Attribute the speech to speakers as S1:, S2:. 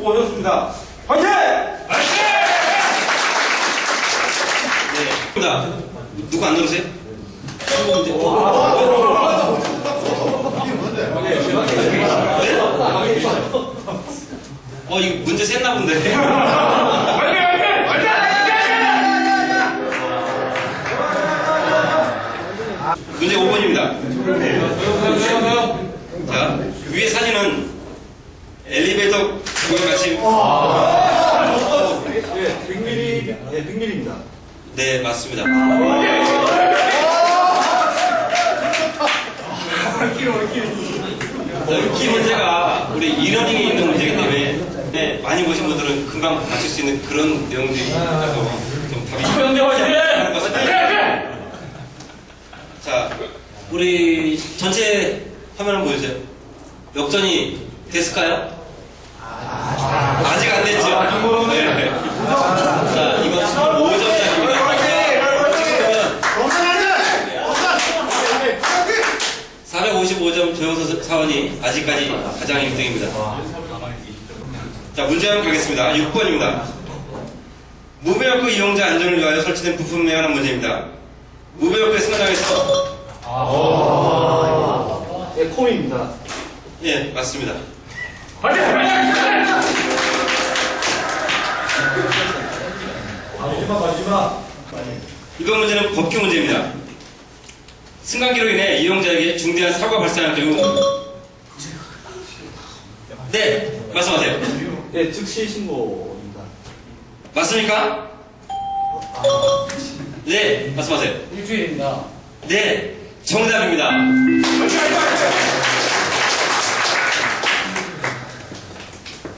S1: 오셨습니다. 화이팅!
S2: 네. 입니다. 누구 안 누르세요? 네? 어, 이거 문제 셌나 본데. 문제 5번입니다. 자, 위에 사진은 엘리베이터 그거 같이.
S1: 예, 100mm, 예, 100mm입니다.
S2: 네, 맞습니다. 자, 이 문제가 우리 이러닝에 있는 문제이기 때문에 네, 많이 보신 분들은 금방 맞출 수 있는 그런 내용들이 있어서 좀 답이 하는 것 같습니다. 자, 우리 전체 화면을 보여주세요. 역전이 됐을까요? 아직 안 됐죠? 네. 자, 이건 5점짜리입니다. 지금 455점 조영서 사원이 아직까지 가장 1등입니다. 자, 문제 한번 가겠습니다. 6번입니다. 무배역구 이용자 안전을 위하여 설치된 부품에 관한 문제입니다. 무배역구의 승강장에서
S1: 예, 콤입니다.
S2: 예, 맞습니다.
S1: 마지막, 마지막.
S2: 이번 문제는 법규 문제입니다. 승강기로 인해 이용자에게 중대한 사고가 발생할 경우 네, 말씀하세요.
S1: 예, 즉시 신고입니다.
S2: 맞습니까? 네, 말씀하세요.
S3: 일주일입니다.
S2: 네, 정답입니다.